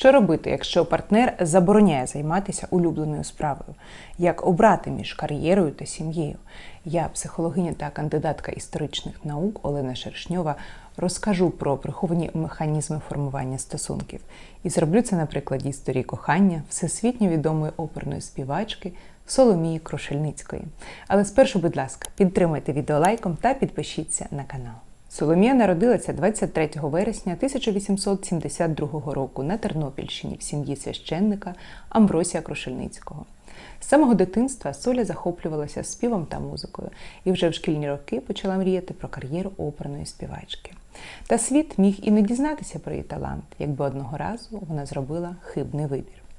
Що робити, якщо партнер забороняє займатися улюбленою справою? Як обрати між кар'єрою та сім'єю? Я, психологиня та кандидатка історичних наук Олена Шершньова, розкажу про приховані механізми формування стосунків і зроблю це на прикладі історії кохання всесвітньо відомої оперної співачки Соломії Крушельницької. Але спершу, будь ласка, підтримайте відео лайком та підпишіться на канал. Соломія народилася 23 вересня 1872 року на Тернопільщині в сім'ї священника Амбросія Крушельницького. З самого дитинства Соля захоплювалася співом та музикою і вже в шкільні роки почала мріяти про кар'єру оперної співачки. Та світ міг і не дізнатися про її талант, якби одного разу вона зробила хибний вибір.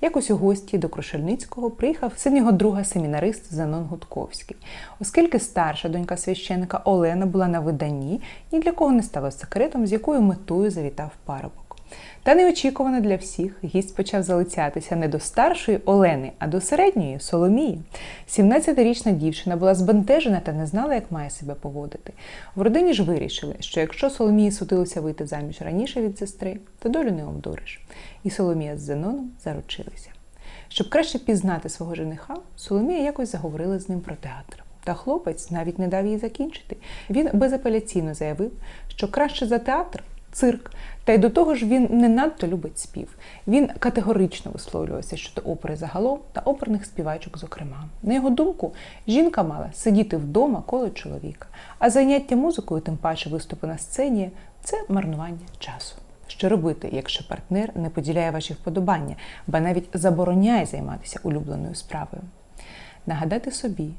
Якось у гості до Крушельницького приїхав син його друга семінарист Зенон Гудковський. Оскільки старша донька священика Олена була на виданні, ні для кого не стало секретом, з якою метою завітав парубок. Та неочікувано для всіх гість почав залицятися не до старшої Олени, а до середньої Соломії. 17-річна дівчина була збентежена та не знала, як має себе поводити. В родині ж вирішили, що якщо Соломії судилося вийти заміж раніше від сестри, то долю не обдуриш. І Соломія з Зеноном заручилися. Щоб краще пізнати свого жениха, Соломія якось заговорила з ним про театр. Та хлопець навіть не дав їй закінчити. Він безапеляційно заявив, що краще за театр цирк. Та й до того ж він не надто любить спів. Він категорично висловлювався щодо опери загалом та оперних співачок, зокрема. На його думку, жінка мала сидіти вдома коло чоловіка, а заняття музикою, тим паче виступи на сцені це марнування часу. Що робити, якщо партнер не поділяє ваші вподобання, ба навіть забороняє займатися улюбленою справою? Нагадати собі,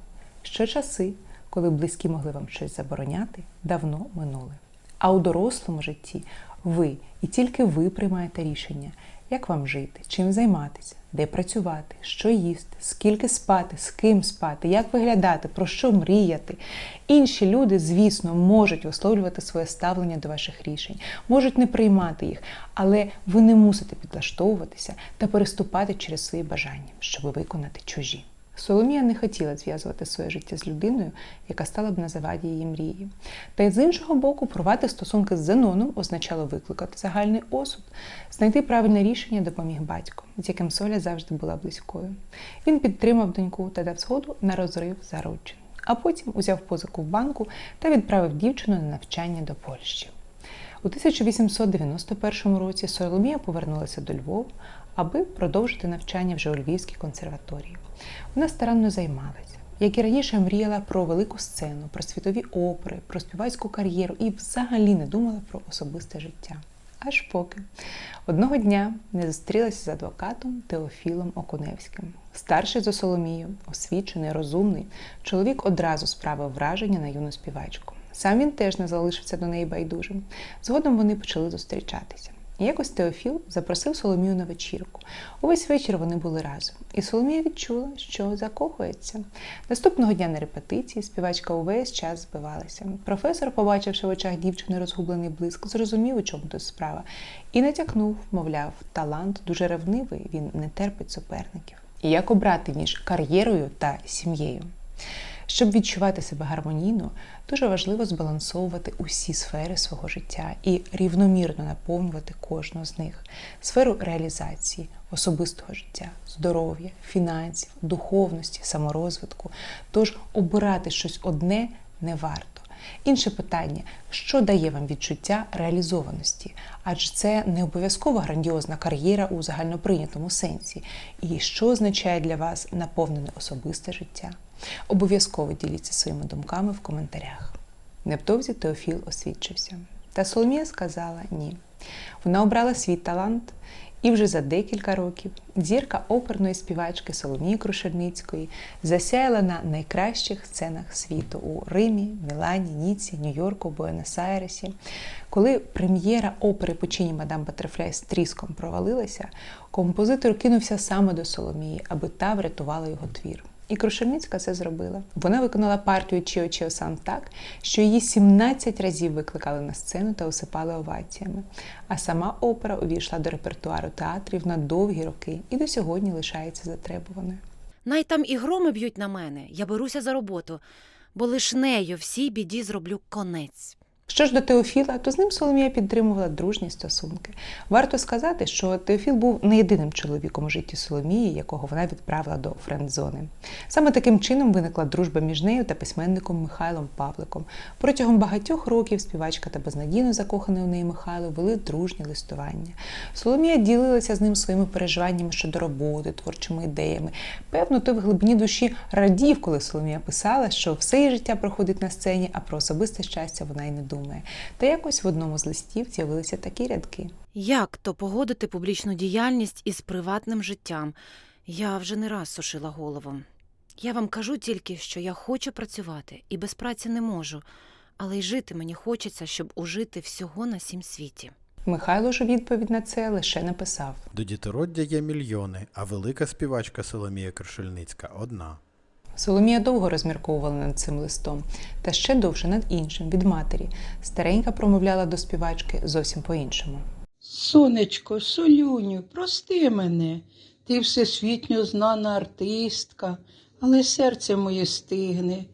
що часи, коли близькі могли вам щось забороняти, давно минули. А у дорослому житті ви і тільки ви приймаєте рішення, як вам жити, чим займатися, де працювати, що їсти, скільки спати, з ким спати, як виглядати, про що мріяти. Інші люди, звісно, можуть висловлювати своє ставлення до ваших рішень, можуть не приймати їх, але ви не мусите підлаштовуватися та переступати через свої бажання, щоб виконати чужі. Соломія не хотіла зв'язувати своє життя з людиною, яка стала б на заваді її мрії. Та й з іншого боку, порвати стосунки з Зеноном означало викликати загальний осуд. Знайти правильне рішення допоміг батько, з яким Соля завжди була близькою. Він підтримав доньку та дав згоду на розрив заручин, а потім узяв позику в банку та відправив дівчину на навчання до Польщі. У 1891 році Соломія повернулася до Львова, аби продовжити навчання вже у Львівській консерваторії. Вона старанно займалася, як і раніше мріяла про велику сцену, про світові опери, про співацьку кар'єру і взагалі не думала про особисте життя. Аж поки одного дня не зустрілася з адвокатом Теофілом Окуневським. Старший за Соломію, освічений, розумний, чоловік одразу справив враження на юну співачку. Сам він теж не залишився до неї байдужим. Згодом вони почали зустрічатися. І якось Теофіл запросив Соломію на вечірку. Увесь вечір вони були разом, і Соломія відчула, що закохується. Наступного дня на репетиції співачка увесь час збивалася. Професор, побачивши в очах дівчини розгублений блиск, зрозумів, у чому тут справа, і натякнув, мовляв, талант дуже ревнивий, він не терпить суперників. І як обрати між кар'єрою та сім'єю? Щоб відчувати себе гармонійно, дуже важливо збалансовувати усі сфери свого життя і рівномірно наповнювати кожну з них сферу реалізації, особистого життя, здоров'я, фінансів, духовності, саморозвитку. Тож обирати щось одне не варто. Інше питання, що дає вам відчуття реалізованості? Адже це не обов'язково грандіозна кар'єра у загальноприйнятому сенсі. І що означає для вас наповнене особисте життя? Обов'язково діліться своїми думками в коментарях. Невдовзі Теофіл освідчився. Та Соломія сказала ні. Вона обрала свій талант, і вже за декілька років зірка оперної співачки Соломії Крушельницької засяяла на найкращих сценах світу у Римі, Мілані, Ніці, Нью-Йорку, Буенос-Айресі. Коли прем'єра опери Почині Мадам Батерфляй з тріском провалилася, композитор кинувся саме до Соломії, аби та врятувала його твір. І Крушельницька це зробила. Вона виконала партію Чіо Чіо Сан так, що її 17 разів викликали на сцену та осипали оваціями. А сама опера увійшла до репертуару театрів на довгі роки і до сьогодні лишається затребуваною. Най там і громи б'ють на мене, я беруся за роботу, бо лиш нею всій біді зроблю конець. Що ж до Теофіла, то з ним Соломія підтримувала дружні стосунки. Варто сказати, що Теофіл був не єдиним чоловіком у житті Соломії, якого вона відправила до френдзони. Саме таким чином виникла дружба між нею та письменником Михайлом Павликом. Протягом багатьох років співачка та безнадійно закоханий у неї Михайло вели дружні листування. Соломія ділилася з ним своїми переживаннями щодо роботи, творчими ідеями. Певно, той в глибині душі радів, коли Соломія писала, що все її життя проходить на сцені, а про особисте щастя вона й не думає. Та якось в одному з листів з'явилися такі рядки. Як то погодити публічну діяльність із приватним життям? Я вже не раз сушила голову. Я вам кажу тільки, що я хочу працювати і без праці не можу, але й жити мені хочеться, щоб ужити всього на сім світі. Михайло ж у відповідь на це лише написав. До дітороддя є мільйони, а велика співачка Соломія Крушельницька одна. Соломія довго розмірковувала над цим листом, та ще довше над іншим від матері. Старенька промовляла до співачки зовсім по-іншому. Сонечко, солюню, прости мене. Ти всесвітньо знана артистка, але серце моє стигне.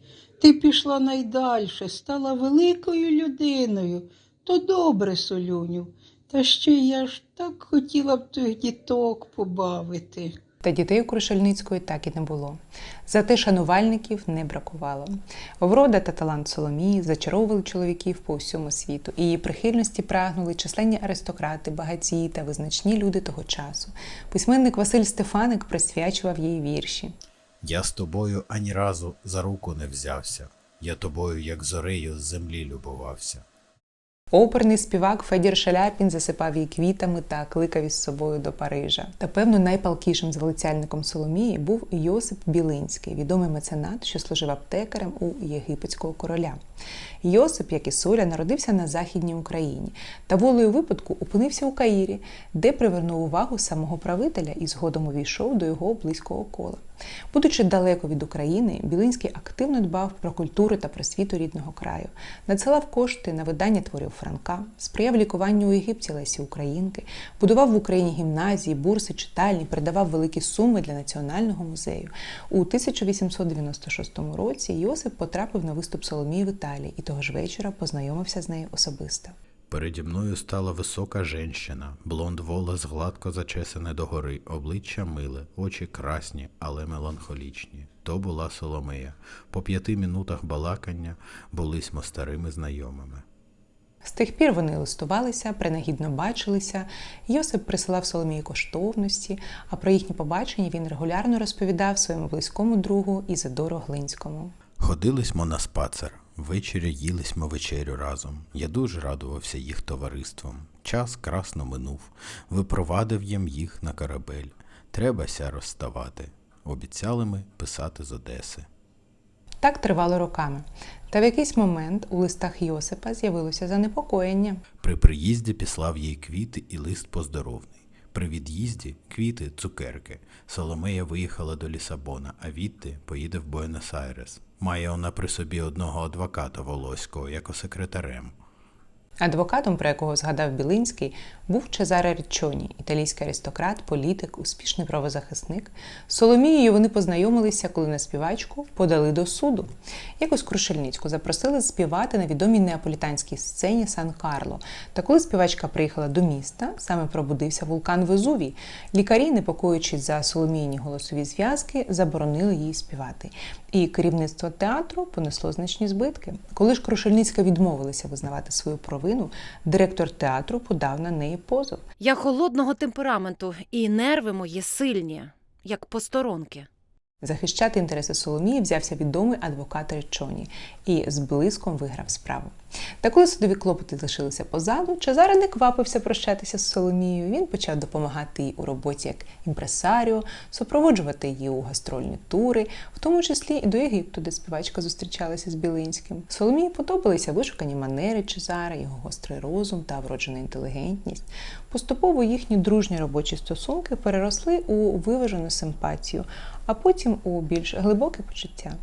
Ти пішла найдальше, стала великою людиною. То добре, солюню. Та ще я ж так хотіла б тих діток побавити. Та дітей у Крушельницької так і не було. Зате шанувальників не бракувало. Врода та талант Соломії зачаровували чоловіків по всьому світу. Її прихильності прагнули численні аристократи, багатії та визначні люди того часу. Письменник Василь Стефаник присвячував їй вірші. Я з тобою ані разу за руку не взявся. Я тобою, як зорею, з землі любувався. Оперний співак Федір Шаляпін засипав її квітами та кликав із собою до Парижа. Та певно найпалкішим залицяльником Соломії був Йосип Білинський, відомий меценат, що служив аптекарем у єгипетського короля. Йосип, як і Соля, народився на західній Україні та волею випадку опинився у Каїрі, де привернув увагу самого правителя і згодом увійшов до його близького кола. Будучи далеко від України, Білинський активно дбав про культуру та просвіту рідного краю, надсилав кошти на видання творів Франка, сприяв лікуванню у Єгипті Лесі Українки, будував в Україні гімназії, бурси, читальні, передавав великі суми для національного музею. У 1896 році Йосип потрапив на виступ Соломії в Італії і того ж вечора познайомився з нею особисто. Переді мною стала висока женщина, блонд волос гладко зачесане догори, обличчя миле, очі красні, але меланхолічні. То була Соломея. По п'яти минутах балакання булисьмо старими знайомими. З тих пір вони листувалися, принагідно бачилися. Йосип присилав Соломії коштовності, а про їхні побачення він регулярно розповідав своєму близькому другу Ізидору Глинському. Ходилисьмо на спацер. Ввечері їлисьмо вечерю разом. Я дуже радувався їх товариством. Час красно минув. Випровадив їм їх на корабель. Требася розставати. Обіцяли ми писати з Одеси. Так тривало роками. Та в якийсь момент у листах Йосипа з'явилося занепокоєння. При приїзді післав їй квіти і лист поздоровний. При від'їзді квіти, цукерки. Соломея виїхала до Лісабона, а відти поїде в Буенос-Айрес. Має вона при собі одного адвоката Волоського, як секретарем. Адвокатом, про якого згадав Білинський, був Чезаре Річчоні, італійський аристократ, політик, успішний правозахисник. З Соломією вони познайомилися, коли на співачку подали до суду. Якось Крушельницьку запросили співати на відомій неаполітанській сцені Сан-Карло. Та коли співачка приїхала до міста, саме пробудився вулкан Везувій. Лікарі, непокоючись за Соломійні голосові зв'язки, заборонили їй співати. І керівництво театру понесло значні збитки. Коли ж Крушельницька відмовилася визнавати свою провину, директор театру подав на неї позов. Я холодного темпераменту, і нерви мої сильні, як посторонки. Захищати інтереси Соломії взявся відомий адвокат Речоні і з блиском виграв справу. Та коли судові клопоти лишилися позаду, Чезаре не квапився прощатися з Соломією. Він почав допомагати їй у роботі як імпресаріо, супроводжувати її у гастрольні тури, в тому числі і до Єгипту, де співачка зустрічалася з Білинським. Соломії подобалися вишукані манери Чезаре, його гострий розум та вроджена інтелігентність. Поступово їхні дружні робочі стосунки переросли у виважену симпатію, а потім у більш глибоке почуття.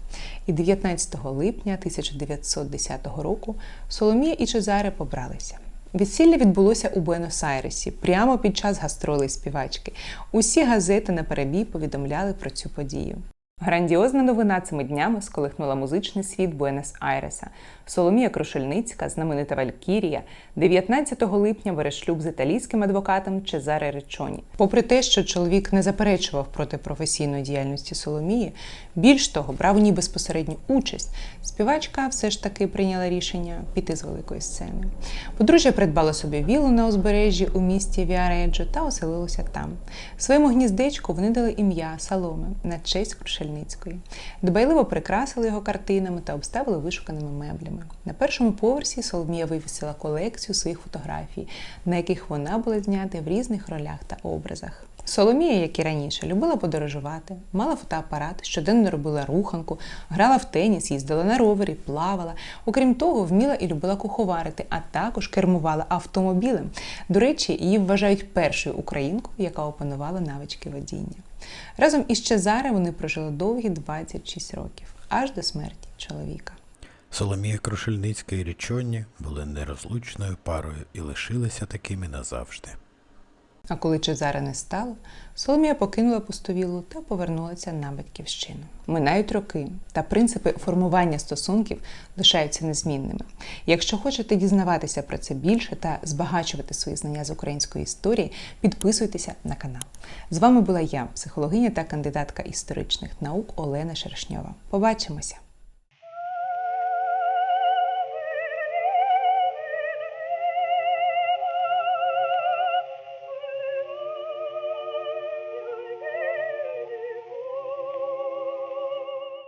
І 19 липня 1910 року Соломія і Чезаре побралися. Весілля відбулося у Буенос-Айресі прямо під час гастролей співачки. Усі газети на перебій повідомляли про цю подію. Грандіозна новина цими днями сколихнула музичний світ Буенос-Айреса. Соломія Крушельницька, знаменита Валькірія, 19 липня бере шлюб з італійським адвокатом Чезаре Речоні. Попри те, що чоловік не заперечував проти професійної діяльності Соломії, більш того, брав у ній безпосередню участь. Співачка все ж таки прийняла рішення піти з великої сцени. Подружжя придбало собі віллу на узбережжі у місті Віареджо та оселилося там. Своєму гніздечку вони дали ім'я Саломе на честь Крушельницької. Дбайливо прикрасили його картинами та обставили вишуканими меблями. На першому поверсі Соломія вивісила колекцію своїх фотографій, на яких вона була знята в різних ролях та образах. Соломія, як і раніше, любила подорожувати, мала фотоапарат, щоденно робила руханку, грала в теніс, їздила на ровері, плавала. Окрім того, вміла і любила куховарити, а також кермувала автомобілем. До речі, її вважають першою українкою, яка опанувала навички водіння. Разом із Чезаре вони прожили довгі 26 років, аж до смерті чоловіка. Соломія Крушельницька і Річонні були нерозлучною парою і лишилися такими назавжди. А коли Чезаре не стало, Соломія покинула пустовілу та повернулася на батьківщину. Минають роки, та принципи формування стосунків лишаються незмінними. Якщо хочете дізнаватися про це більше та збагачувати свої знання з української історії, підписуйтеся на канал. З вами була я, психологиня та кандидатка історичних наук Олена Шершньова. Побачимося!